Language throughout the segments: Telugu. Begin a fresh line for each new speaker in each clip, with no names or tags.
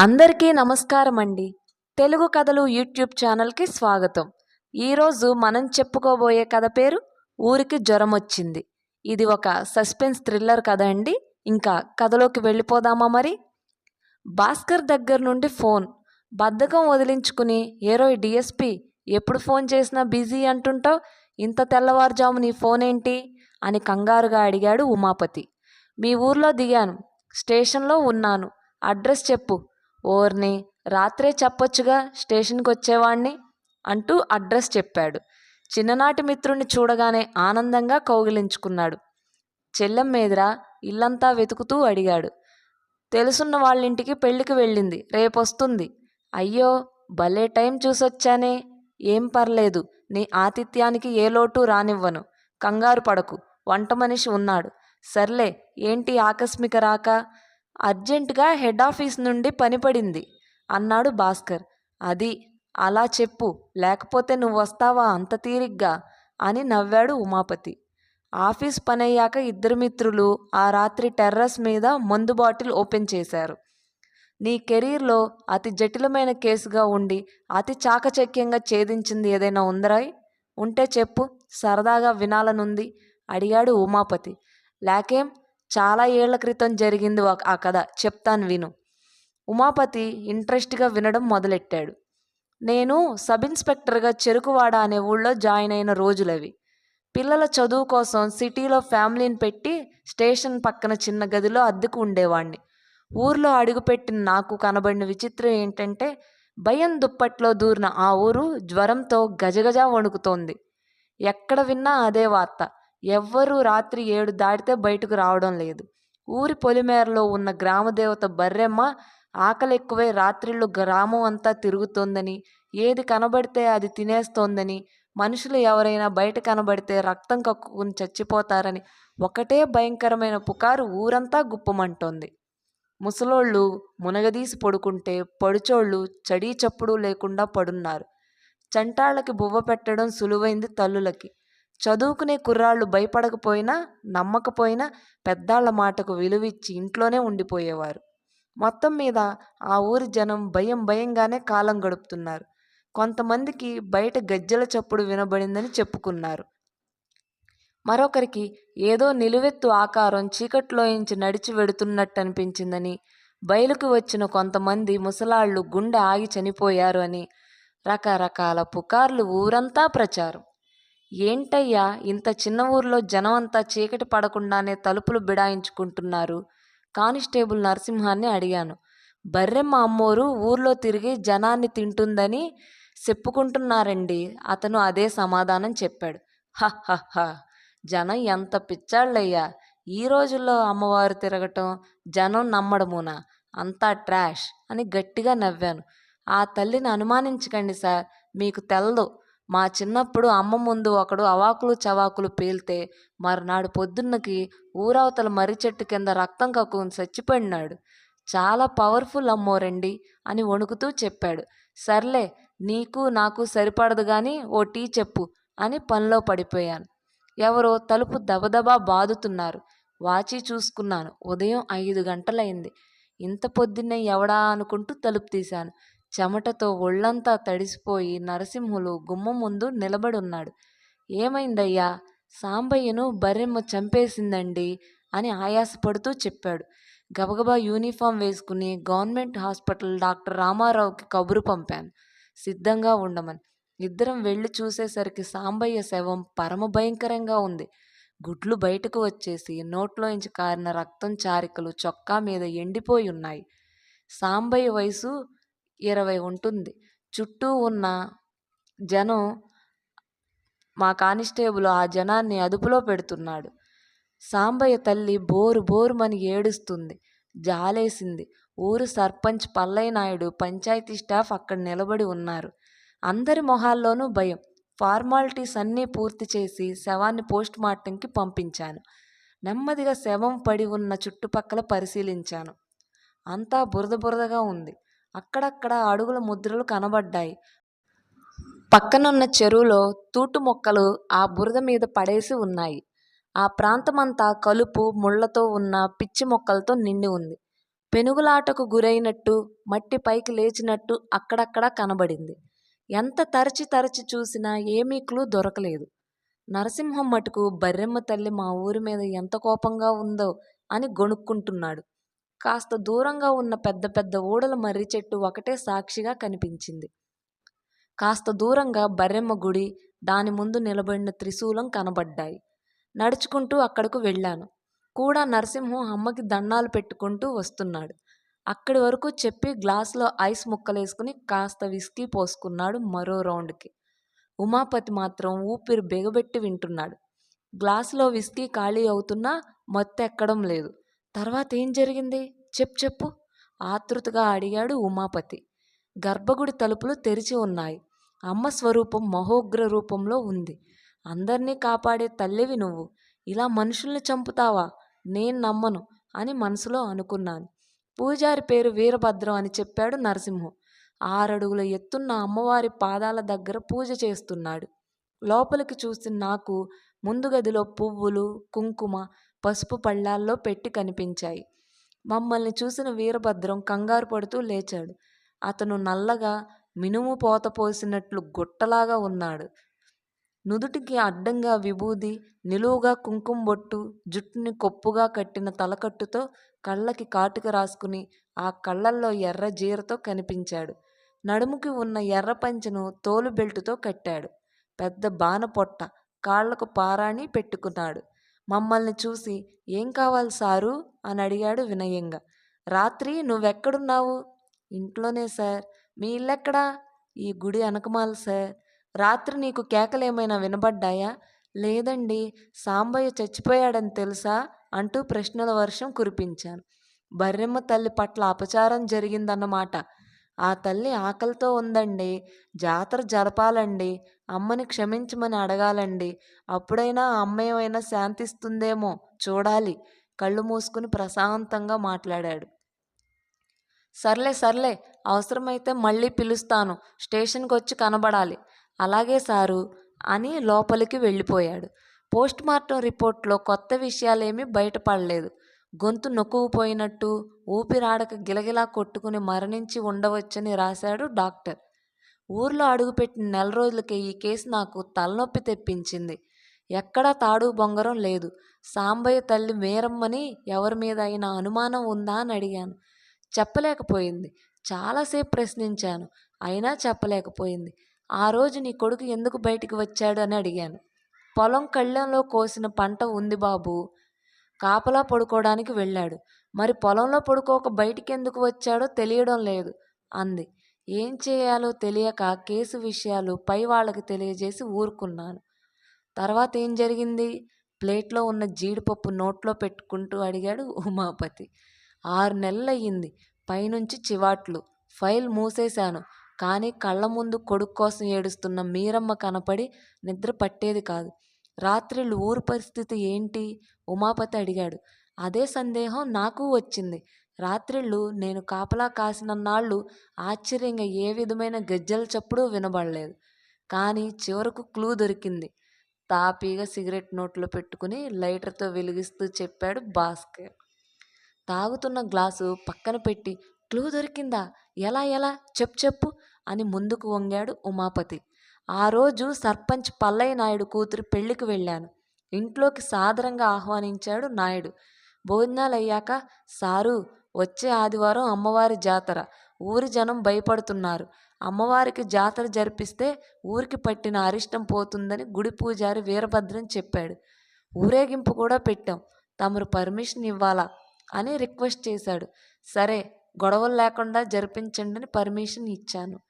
అందరికీ నమస్కారం అండి తెలుగు కథలు యూట్యూబ్ ఛానల్కి స్వాగతం. ఈరోజు మనం చెప్పుకోబోయే కథ పేరు ఊరికి జ్వరం వచ్చింది ఇది ఒక సస్పెన్స్ థ్రిల్లర్ కథ అండి. ఇంకా కథలోకి వెళ్ళిపోదామా మరి? భాస్కర్ దగ్గర నుండి ఫోన్. బద్ధకం వదిలించుకుని ఏరో డిఎస్పి ఎప్పుడు ఫోన్ చేసినా బిజీ అంటుంటావు? ఇంత తెల్లవారుజాము నీ ఫోన్ ఏంటి అని కంగారుగా అడిగాడు ఉమాపతి. మీ ఊర్లో దిగాను. స్టేషన్లో ఉన్నాను. అడ్రస్ చెప్పు. ఓర్ని రాత్రే చెప్పొచ్చుగా స్టేషన్కి వచ్చేవాణ్ణి అంటూ అడ్రస్ చెప్పాడు. చిన్ననాటి మిత్రుణ్ణి చూడగానే ఆనందంగా కౌగిలించుకున్నాడు. చెల్లెం మీదరా ఇల్లంతా వెతుకుతూ అడిగాడు. తెలుసున్న వాళ్ళింటికి పెళ్ళికి వెళ్ళింది రేపొస్తుంది. అయ్యో భలే టైం చూసొచ్చానే. ఏం పర్లేదు నీ ఆతిథ్యానికి ఏ లోటు రానివ్వను. కంగారు పడకు వంట మనిషి ఉన్నాడు. సర్లే ఏంటి ఆకస్మిక రాక? అర్జెంటుగా హెడ్ ఆఫీస్ నుండి పని పడింది అన్నాడు భాస్కర్. అది అలా చెప్పు లేకపోతే నువ్వు వస్తావా అంత తీరిగ్గా అని నవ్వాడు ఉమాపతి. ఆఫీస్ పనయ్యాక ఇద్దరు మిత్రులు ఆ రాత్రి టెర్రస్ మీద మందు బాటిల్ ఓపెన్ చేశారు. నీ కెరీర్లో అతి జటిలమైన కేసుగా ఉండి అతి చాకచక్యంగా ఛేదించింది ఏదైనా ఉందరాయ్ ఉంటే చెప్పు సరదాగా వినాలనుంది అడిగాడు ఉమాపతి. లేకేం చాలా ఏళ్ళ క్రితం జరిగింది ఆ కథ. చెప్తాను విను. ఉమాపతి ఇంట్రెస్ట్గా వినడం మొదలెట్టాడు. నేను సబ్ ఇన్స్పెక్టర్గా చెరుకువాడ అనే ఊళ్ళో జాయిన్ అయిన రోజులవి. పిల్లల చదువు కోసం సిటీలో ఫ్యామిలీని పెట్టి స్టేషన్ పక్కన చిన్న గదిలో అద్దెకు ఉండేవాణ్ణి. ఊర్లో అడుగుపెట్టిన నాకు కనబడిన విచిత్రం ఏంటంటే భయం దుప్పట్లో దూరిన ఆ ఊరు జ్వరంతో గజగజ వణుకుతోంది. ఎక్కడ విన్నా అదే వార్త. ఎవ్వరూ రాత్రి ఏడు దాటితే బయటకు రావడం లేదు. ఊరి పొలిమేరలో ఉన్న గ్రామదేవత బర్రెమ్మ ఆకలి ఎక్కువై రాత్రిళ్ళు గ్రామం అంతా తిరుగుతోందని ఏది కనబడితే అది తినేస్తోందని మనుషులు ఎవరైనా బయట కనబడితే రక్తం కక్కుకుని చచ్చిపోతారని ఒకటే భయంకరమైన పుకారు ఊరంతా గుప్పమంటోంది. ముసలోళ్ళు మునగదీసి పడుకుంటే పడుచోళ్ళు చడీ చప్పుడు లేకుండా పడున్నారు. చంటాళ్ళకి బువ్వ పెట్టడం సులువైంది తల్లులకి. చదువుకునే కుర్రాళ్ళు భయపడకపోయినా నమ్మకపోయినా పెద్దాళ్ళ మాటకు విలువిచ్చి ఇంట్లోనే ఉండిపోయేవారు. మొత్తం మీద ఆ ఊరి జనం భయం భయంగానే కాలం గడుపుతున్నారు. కొంతమందికి బయట గజ్జెల చప్పుడు వినబడిందని చెప్పుకున్నారు. మరొకరికి ఏదో నిలువెత్తు ఆకారం చీకట్లోంచి నడిచి వెడుతున్నట్టు అనిపించిందని బయలుకు వచ్చిన కొంతమంది ముసలాళ్ళు గుండె ఆగి చనిపోయారు అని రకరకాల పుకార్లు ఊరంతా ప్రచారం. ఏంటయ్యా ఇంత చిన్న ఊర్లో జనం అంతా చీకటి పడకుండానే తలుపులు బిడాయించుకుంటున్నారు? కానిస్టేబుల్ నరసింహాన్ని అడిగాను. బర్రెమ్మ అమ్మోరు ఊర్లో తిరిగి జనాన్ని తింటుందని చెప్పుకుంటున్నారండి. అతను అదే సమాధానం చెప్పాడు. హ హ హ. జనం ఎంత పిచ్చాళ్ళయ్యా. ఈ రోజుల్లో అమ్మవారు తిరగటం జనం నమ్మడమునా. అంతా ట్రాష్ అని గట్టిగా నవ్వాను. ఆ తల్లిని అనుమానించకండి సార్. మీకు తెల్లదు మా చిన్నప్పుడు అమ్మ ముందు ఒకడు అవాకులు చవాకులు పేల్తే మరునాడు పొద్దున్నకి ఊరవతల మర్రి చెట్టు కింద రక్తం కక్కుని చచ్చిపడినాడు. చాలా పవర్ఫుల్ అమ్మోరండి అని వణుకుతూ చెప్పాడు. సర్లే నీకు నాకు సరిపడదు కానీ ఓ టీ చెప్పు అని పనిలో పడిపోయాను. ఎవరో తలుపు దబదబా బాదుతున్నారు. వాచి చూసుకున్నాను. ఉదయం ఐదు గంటలైంది. ఇంత పొద్దున్నే ఎవడా అనుకుంటూ తలుపు తీశాను. చెమటతో ఒళ్ళంతా తడిసిపోయి నరసింహులు గుమ్మం ముందు నిలబడి ఉన్నాడు ఏమైందయ్యా? సాంబయ్యను బర్రెమ్మ చంపేసిందండి అని ఆయాసపడుతూ చెప్పాడు. గబగబా యూనిఫామ్ వేసుకుని గవర్నమెంట్ హాస్పిటల్ డాక్టర్ రామారావుకి కబురు పంపాను. సిద్ధంగా ఉండమని. ఇద్దరం వెళ్ళి చూసేసరికి సాంబయ్య శవం పరమ భయంకరంగా ఉంది. గుడ్లు బయటకు వచ్చేసి నోట్లోంచి కారిన రక్తం చారికలు చొక్కా మీద ఎండిపోయి ఉన్నాయి. సాంబయ్య వయసు ఇరవై ఉంటుంది. చుట్టూ ఉన్న జనం మా కానిస్టేబుల్ ఆ జనాన్ని అదుపులో పెడుతున్నాడు. సాంబయ్య తల్లి బోరు బోరుమని ఏడుస్తుంది. జాలేసింది. ఊరు సర్పంచ్ పల్లయ్య నాయుడు పంచాయతీ స్టాఫ్ అక్కడ నిలబడి ఉన్నారు. అందరి మొహాల్లోనూ భయం. ఫార్మాలిటీస్ అన్నీ పూర్తి చేసి శవాన్ని పోస్ట్ మార్టంకి పంపించాను. నెమ్మదిగా శవం పడి ఉన్న చుట్టుపక్కల పరిశీలించాను. అంతా బురద బురదగా ఉంది. అక్కడక్కడ అడుగుల ముద్రలు కనబడ్డాయి. పక్కనున్న చెరువులో తూటు మొక్కలు ఆ బురద మీద పడేసి ఉన్నాయి. ఆ ప్రాంతమంతా కలుపు ముళ్ళతో ఉన్న పిచ్చి మొక్కలతో నిండి ఉంది. పెనుగులాటకు గురైనట్టు మట్టి పైకి లేచినట్టు అక్కడక్కడా కనబడింది. ఎంత తరచి తరచి చూసినా ఏమీ క్లూ దొరకలేదు. నరసింహం మటుకు బర్రెమ్మ తల్లి మా ఊరి మీద ఎంత కోపంగా ఉందో అని గొణుక్కుంటున్నాడు. కాస్త దూరంగా ఉన్న పెద్ద పెద్ద ఊడల మర్రి చెట్టు ఒకటే సాక్షిగా కనిపించింది. కాస్త దూరంగా బర్రెమ్మ గుడి దాని ముందు నిలబడిన త్రిశూలం కనబడ్డాయి. నడుచుకుంటూ అక్కడకు వెళ్ళాను. కూడా నరసింహం అమ్మకి దండాలు పెట్టుకుంటూ వస్తున్నాడు. అక్కడి వరకు చెప్పి గ్లాసులో ఐస్ ముక్కలేసుకుని కాస్త విస్కీ పోసుకున్నాడు మరో రౌండ్కి. ఉమాపతి మాత్రం ఊపిరి బిగబెట్టి వింటున్నాడు. గ్లాసులో విస్కీ ఖాళీ అవుతున్నా మత్తు ఎక్కడం లేదు. తర్వాత ఏం జరిగింది? చెప్పు చెప్పు. ఆతృతగా అడిగాడు ఉమాపతి. గర్భగుడి తలుపులు తెరిచి ఉన్నాయి. అమ్మ స్వరూపం మహోగ్ర రూపంలో ఉంది. అందరినీ కాపాడే తల్లివి నువ్వు. ఇలా మనుషుల్ని చంపుతావా? నేను నమ్మను అని మనసులో అనుకున్నాను. పూజారి పేరు వీరభద్రం అని చెప్పాడు నరసింహం. ఆరడుగుల ఎత్తున్న అమ్మవారి పాదాల దగ్గర పూజ చేస్తున్నాడు. లోపలికి చూసి నాకు ముందు గదిలో పువ్వులు కుంకుమ పసుపు పళ్ళాల్లో పెట్టి కనిపించాయి. మమ్మల్ని చూసిన వీరభద్రం కంగారు పడుతూ లేచాడు. అతను నల్లగా మినుము పోత పోసినట్లు గుట్టలాగా ఉన్నాడు. నుదుటికి అడ్డంగా విభూది నిలువుగా కుంకుమ బొట్టు జుట్టుని కొప్పుగా కట్టిన తలకట్టుతో కళ్ళకి కాటుక రాసుకుని ఆ కళ్ళల్లో ఎర్ర జీరతో కనిపించాడు. నడుముకి ఉన్న ఎర్ర పంచెను తోలు బెల్టుతో కట్టాడు. పెద్ద బాన పొట్ట కాళ్ళకు పారాణి పెట్టుకున్నాడు. మమ్మల్ని చూసి ఏం కావాలి సారు? అని అడిగాడు వినయంగా. రాత్రి నువ్వెక్కడున్నావు? ఇంట్లోనే సార్. మీ ఇల్లెక్కడా? ఈ గుడి అనకమాల సార్. రాత్రి నీకు కేకలేమైనా వినబడ్డాయా? లేదండి సాంబయ్య చచ్చిపోయాడని తెలుసా? అంటూ ప్రశ్నల వర్షం కురిపించాను. బర్రెమ్మ తల్లి పట్ల అపచారం జరిగిందన్నమాట. ఆ తల్లి ఆకలితో ఉందండి. జాతర జరపాలండి. అమ్మని క్షమించమని అడగాలండి. అప్పుడైనా ఆ అమ్మ ఏమైనా శాంతిస్తుందేమో చూడాలి. కళ్ళు మూసుకుని ప్రశాంతంగా మాట్లాడాడు. సర్లే సర్లే అవసరమైతే మళ్ళీ పిలుస్తాను. స్టేషన్కి వచ్చి కనబడాలి. అలాగే సారు అని లోపలికి వెళ్ళిపోయాడు. పోస్ట్ మార్టం రిపోర్ట్లో కొత్త విషయాలేమీ బయటపడలేదు. గొంతు నొక్కుపోయినట్టు ఊపిరాడక గిలగిలా కొట్టుకుని మరణించి ఉండవచ్చని రాశాడు డాక్టర్. ఊర్లో అడుగుపెట్టిన నెల రోజులకే ఈ కేసు నాకు తలనొప్పి తెప్పించింది. ఎక్కడా తాడు బొంగరం లేదు. సాంబయ్య తల్లి మేరమ్మని ఎవరి మీద అయినా అనుమానం ఉందా అని అడిగాను. చెప్పలేకపోయింది. చాలాసేపు ప్రశ్నించాను. అయినా చెప్పలేకపోయింది. ఆ రోజు నీ కొడుకు ఎందుకు బయటికి వచ్చాడు అని అడిగాను. పొలం కళ్ళెంలో కోసిన పంట ఉంది బాబు. కాపలా పడుకోవడానికి వెళ్ళాడు. మరి పొలంలో పడుకోక బయటికెందుకు వచ్చాడో తెలియడం లేదు అంది. ఏం చేయాలో తెలియక కేసు విషయాలు పై వాళ్ళకి తెలియజేసి ఊరుకున్నాను. తర్వాత ఏం జరిగింది? ప్లేట్లో ఉన్న జీడిపప్పు నోట్లో పెట్టుకుంటూ అడిగాడు ఉమాపతి. ఆరు నెలలయ్యింది. పైనుంచి చివాట్లు. ఫైల్ మూసేశాను. కానీ కళ్ళ ముందు కొడుకు కోసం ఏడుస్తున్న మీరమ్మ కనపడి నిద్ర పట్టేది కాదు. రాత్రిళ్ళు ఊరు పరిస్థితి ఏంటి? ఉమాపతి అడిగాడు. అదే సందేహం నాకు వచ్చింది. రాత్రిళ్ళు నేను కాపలా కాసినన్నాళ్ళు ఆశ్చర్యంగా ఏ విధమైన గజ్జల చప్పుడు వినబడలేదు. కానీ చివరకు క్లూ దొరికింది. తాపీగా సిగరెట్ నోట్లో పెట్టుకుని లైటర్తో వెలిగిస్తూ చెప్పాడు భాస్కర్. తాగుతున్న గ్లాసు పక్కన పెట్టి క్లూ దొరికిందా? ఎలా ఎలా? చెప్పు చెప్పు అని ముందుకు వంగాడు ఉమాపతి. ఆ రోజు సర్పంచ్ పల్లయ్య నాయుడు కూతురు పెళ్ళికి వెళ్ళాను. ఇంట్లోకి సాదరంగా ఆహ్వానించాడు నాయుడు. భోజనాలు అయ్యాక సారు వచ్చే ఆదివారం అమ్మవారి జాతర. ఊరి జనం భయపడుతున్నారు. అమ్మవారికి జాతర జరిపిస్తే ఊరికి పట్టిన అరిష్టం పోతుందని గుడి పూజారి వీరభద్రం చెప్పాడు. ఊరేగింపు కూడా పెట్టాం. తమరు పర్మిషన్ ఇవ్వాలా? అని రిక్వెస్ట్ చేశాడు. సరే గొడవలు లేకుండా జరిపించండి అని పర్మిషన్ ఇచ్చాను.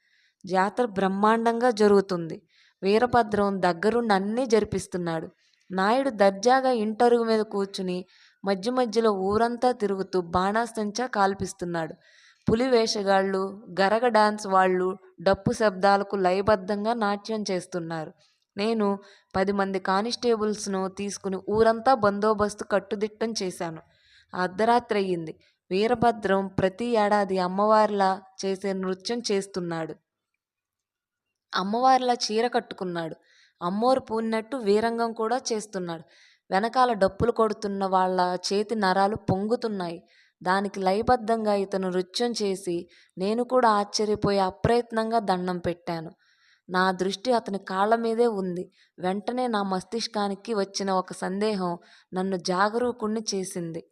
జాతర బ్రహ్మాండంగా జరుగుతుంది. వీరభద్రం దగ్గరుండి అన్నీ జరిపిస్తున్నాడు. నాయుడు దర్జాగా ఇంటరుగు మీద కూర్చుని మధ్య మధ్యలో ఊరంతా తిరుగుతూ బాణాసంచా కాల్పిస్తున్నాడు. పులి వేషగాళ్ళు గరగ డాన్స్ వాళ్ళు డప్పు శబ్దాలకు లయబద్ధంగా నాట్యం చేస్తున్నారు. నేను పది మంది కానిస్టేబుల్స్ను తీసుకుని ఊరంతా బందోబస్తు కట్టుదిట్టం చేశాను. అర్ధరాత్రి అయ్యింది వీరభద్రం ప్రతి ఏడాది అమ్మవారిలా చేసే నృత్యం చేస్తున్నాడు. అమ్మవారిలా చీర కట్టుకున్నాడు. అమ్మోరు పూనినట్టు వీరంగం కూడా చేస్తున్నాడు. వెనకాల డప్పులు కొడుతున్న వాళ్ళ చేతి నరాలు పొంగుతున్నాయి. దానికి లయబద్ధంగా ఇతను నృత్యం చేసి నేను కూడా ఆశ్చర్యపోయి అప్రయత్నంగా దండం పెట్టాను. నా దృష్టి అతని కాళ్ళ మీదే ఉంది. వెంటనే నా మస్తిష్కానికి వచ్చిన ఒక సందేహం నన్ను జాగరూకుణ్ణి చేసింది.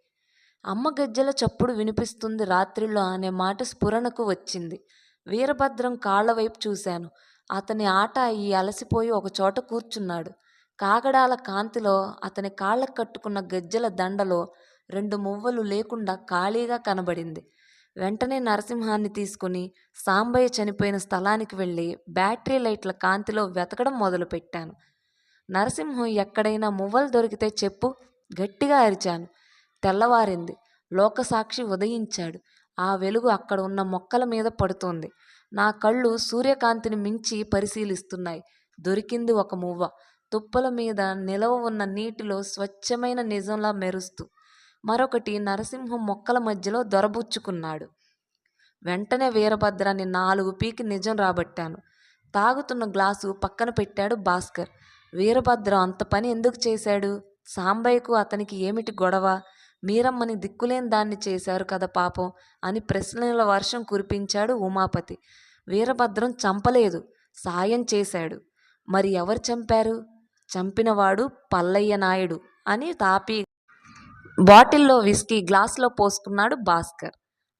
అమ్మ గజ్జల చప్పుడు వినిపిస్తుంది రాత్రిలో అనే మాట స్ఫురణకు వచ్చింది. వీరభద్రం కాళ్ళ వైపు చూశాను. అతని ఆట ఈ అలసిపోయి ఒక చోట కూర్చున్నాడు. కాగడాల కాంతిలో అతని కాళ్ళకు కట్టుకున్న గజ్జల దండలో రెండు మువ్వలు లేకుండా ఖాళీగా కనబడింది. వెంటనే నరసింహాన్ని తీసుకుని సాంబయ్య చనిపోయిన స్థలానికి వెళ్ళి బ్యాటరీ లైట్ల కాంతిలో వెతకడం మొదలుపెట్టాను. నరసింహం ఎక్కడైనా మువ్వలు దొరికితే చెప్పు గట్టిగా అరిచాను. తెల్లవారింది. లోకసాక్షి ఉదయించాడు. ఆ వెలుగు అక్కడ ఉన్న మొక్కల మీద పడుతోంది. నా కళ్ళు సూర్యకాంతిని మించి పరిశీలిస్తున్నాయి. దొరికింది ఒక మువ్వ. తుప్పల మీద నిలవ ఉన్న నీటిలో స్వచ్ఛమైన నిజంలా మెరుస్తూ మరొకటి నరసింహం మొక్కల మధ్యలో దొరబుచ్చుకున్నాడు. వెంటనే వీరభద్రాన్ని నాలుగు పీకి నిజం రాబట్టాను. తాగుతున్న గ్లాసు పక్కన పెట్టాడు భాస్కర్. వీరభద్రం అంత పని ఎందుకు చేశాడు? సాంబయ్యకు అతనికి ఏమిటి గొడవ? మీరమ్మని దిక్కులేని దాన్ని చేశారు కదా పాపం అని ప్రశ్నల వర్షం కురిపించాడు ఉమాపతి. వీరభద్రం చంపలేదు సాయం చేశాడు. మరి ఎవరు చంపారు? చంపినవాడు పల్లయ్య నాయుడు అని తాపి బాటిల్లో విస్కీ గ్లాసులో పోసుకున్నాడు భాస్కర్.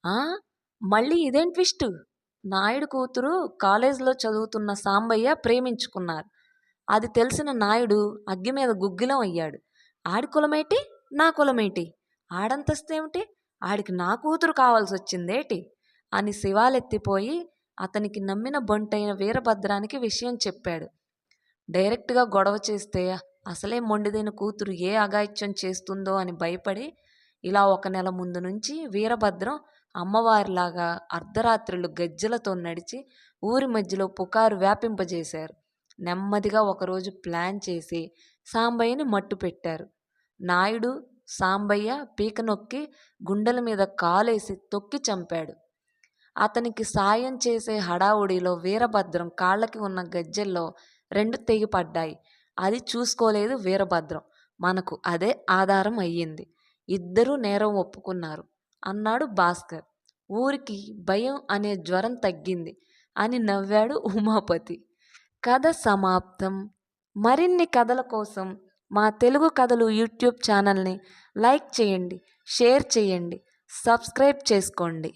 "ఆ? మళ్ళీ ఇదేం ట్విస్ట్? నాయుడు కూతురు కాలేజీలో చదువుతున్న సాంబయ్య ప్రేమించుకున్నారు. అది తెలిసిన నాయుడు అగ్గి మీద గుగ్గిలం అయ్యాడు. ఆడి కులమేటి? నా కులమేటి? ఆడంతస్తేమిటి? ఆడికి నా కూతురు కావాల్సి వచ్చిందేటి అని శివాలెత్తిపోయి అతనికి నమ్మిన బొంటైన వీరభద్రానికి విషయం చెప్పాడు. డైరెక్ట్గా గొడవ చేస్తే అసలే మొండిదైన కూతురు ఏ అఘాయిత్యం చేస్తుందో అని భయపడి ఇలా ఒక నెల ముందు నుంచి వీరభద్రం అమ్మవారిలాగా అర్ధరాత్రులు గజ్జలతో నడిచి ఊరి మధ్యలో పుకారు వ్యాపింపజేశారు. నెమ్మదిగా ఒకరోజు ప్లాన్ చేసి సాంబయ్యని మట్టు పెట్టారు నాయుడు సాంబయ్య పీక నొక్కి గుండెల మీద కాలేసి తొక్కి చంపాడు. అతనికి సాయం చేసే హడావుడిలో వీరభద్రం కాళ్ళకి ఉన్న గజ్జెల్లో రెండు తెగిపడ్డాయి అది చూసుకోలేదు వీరభద్రం. మనకు అదే ఆధారం అయ్యింది. ఇద్దరూ నేరం ఒప్పుకున్నారు. అన్నాడు భాస్కర్. ఊరికి భయం అనే జ్వరం తగ్గింది అని నవ్వాడు ఉమాపతి. కథ సమాప్తం. మరిన్ని కథల కోసం మా తెలుగు కథలు యూట్యూబ్ ఛానల్ని లైక్ చేయండి షేర్ చేయండి సబ్స్క్రైబ్ చేసుకోండి.